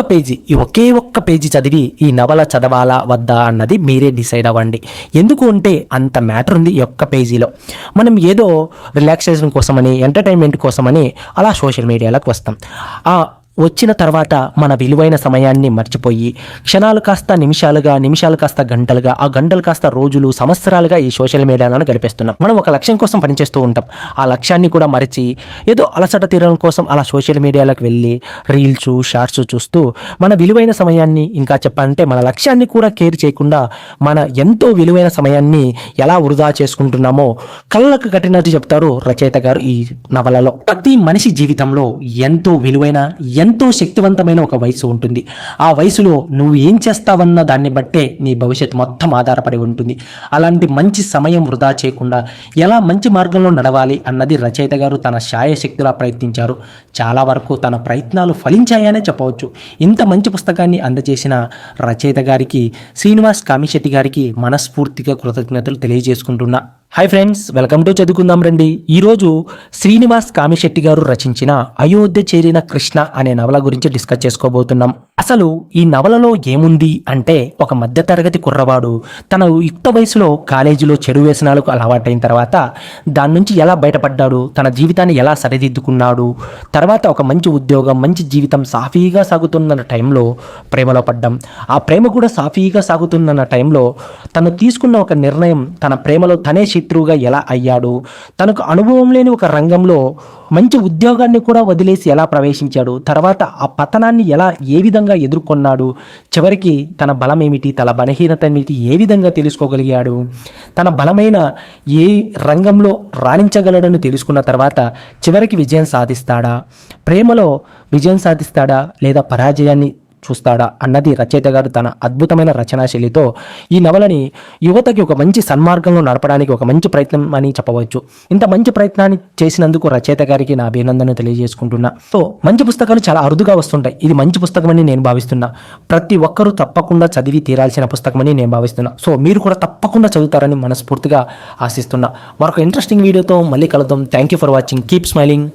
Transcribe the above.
ఒక్క పేజీ ఈ ఒకే ఒక్క పేజీ చదివి ఈ నవల చదవాలా వద్దా అన్నది మీరే డిసైడ్ అవ్వండి. ఎందుకు అంటే అంత మ్యాటర్ ఉంది ఈ ఒక్క పేజీలో. మనం ఏదో రిలాక్సేషన్ కోసమని ఎంటర్టైన్మెంట్ కోసమని అలా సోషల్ మీడియాలోకి వస్తాం. ఆ వచ్చిన తర్వాత మన విలువైన సమయాన్ని మర్చిపోయి క్షణాలు కాస్త నిమిషాలుగా నిమిషాలు కాస్త గంటలుగా ఆ గంటలు కాస్త రోజులు సంవత్సరాలుగా ఈ సోషల్ మీడియాలను గడిపేస్తున్నాం. మనం ఒక లక్ష్యం కోసం పనిచేస్తూ ఉంటాం. ఆ లక్ష్యాన్ని కూడా మరిచి ఏదో అలసట తీరడం కోసం అలా సోషల్ మీడియాలకు వెళ్ళి రీల్స్ షార్ట్స్ చూస్తూ మన విలువైన సమయాన్ని ఇంకా చెప్పాలంటే మన లక్ష్యాన్ని కూడా కేర్ చేయకుండా మన ఎంతో విలువైన సమయాన్ని ఎలా వృధా చేసుకుంటున్నామో కళ్ళకు కట్టినట్టు చెప్తారు రచయిత గారు ఈ నవలలో. ప్రతి మనిషి జీవితంలో ఎంతో విలువైన ఎంతో ఎంతో శక్తివంతమైన ఒక వయసు ఉంటుంది. ఆ వయసులో నువ్వు ఏం చేస్తావన్న దాన్ని బట్టే నీ భవిష్యత్తు మొత్తం ఆధారపడి ఉంటుంది. అలాంటి మంచి సమయం వృధా చేయకుండా ఎలా మంచి మార్గంలో నడవాలి అన్నది రచయిత గారు తన శాయశక్తిలా ప్రయత్నించారు. చాలా వరకు తన ప్రయత్నాలు ఫలించాయనే చెప్పవచ్చు. ఇంత మంచి పుస్తకాన్ని అందజేసిన రచయిత గారికి శ్రీనివాస్ కామిశెట్టి గారికి మనస్ఫూర్తిగా కృతజ్ఞతలు తెలియజేసుకుంటున్నా. హాయ్ ఫ్రెండ్స్ వెల్కమ్ టు చదువుకుందాం రండి ఈరోజు శ్రీనివాస్ కామిశెట్టి గారు రచించిన అయోధ్య చేరిన కృష్ణ అనే నవల గురించి డిస్కస్ చేసుకోబోతున్నాం. అసలు ఈ నవలలో ఏముంది అంటే ఒక మధ్యతరగతి కుర్రవాడు తన యుక్త వయసులో కాలేజీలో చెడు వ్యసనాలకు అలవాటైన తర్వాత దాని నుంచి ఎలా బయటపడ్డాడు తన జీవితాన్ని ఎలా సరిదిద్దుకున్నాడు తర్వాత ఒక మంచి ఉద్యోగం మంచి జీవితం సాఫీగా సాగుతున్న టైంలో ప్రేమలో పడ్డం. ఆ ప్రేమ కూడా సాఫీగా సాగుతున్న టైంలో తను తీసుకున్న ఒక నిర్ణయం తన ప్రేమలో తనే శత్రువుగా ఎలా అయ్యాడు? తనకు అనుభవం లేని ఒక రంగంలో మంచి ఉద్యోగాన్ని కూడా వదిలేసి ఎలా ప్రవేశించాడు? తర్వాత ఆ పతనాన్ని ఎలా ఏ విధంగా ఎదుర్కొన్నాడు? చివరికి తన బలం ఏమిటి? తన బలహీనత ఏమిటి? ఏ విధంగా తెలుసుకోగలిగాడు? తన బలమైన ఏ రంగంలో రాణించగలడని తెలుసుకున్న తర్వాత చివరికి విజయం సాధిస్తాడా? ప్రేమలో విజయం సాధిస్తాడా? లేదా పరాజయాన్ని చూస్తాడా అన్నది రచయిత గారు తన అద్భుతమైన రచనా శైలితో ఈ నవలని యువతకి ఒక మంచి సన్మార్గంలో నడపడానికి ఒక మంచి ప్రయత్నం అని చెప్పవచ్చు. ఇంత మంచి ప్రయత్నాన్ని చేసినందుకు రచయిత గారికి నా అభినందన తెలియజేసుకుంటున్నా. సో మంచి పుస్తకాలు చాలా అరుదుగా వస్తుంటాయి. ఇది మంచి పుస్తకమని నేను భావిస్తున్నా. ప్రతి ఒక్కరూ తప్పకుండా చదివి తీరాల్సిన పుస్తకమని నేను భావిస్తున్నా. సో మీరు కూడా తప్పకుండా చదువుతారని మనస్ఫూర్తిగా ఆశిస్తున్నా. మరొక ఇంట్రెస్టింగ్ వీడియోతో మళ్ళీ కలుద్దాం. Thank you for watching keep smiling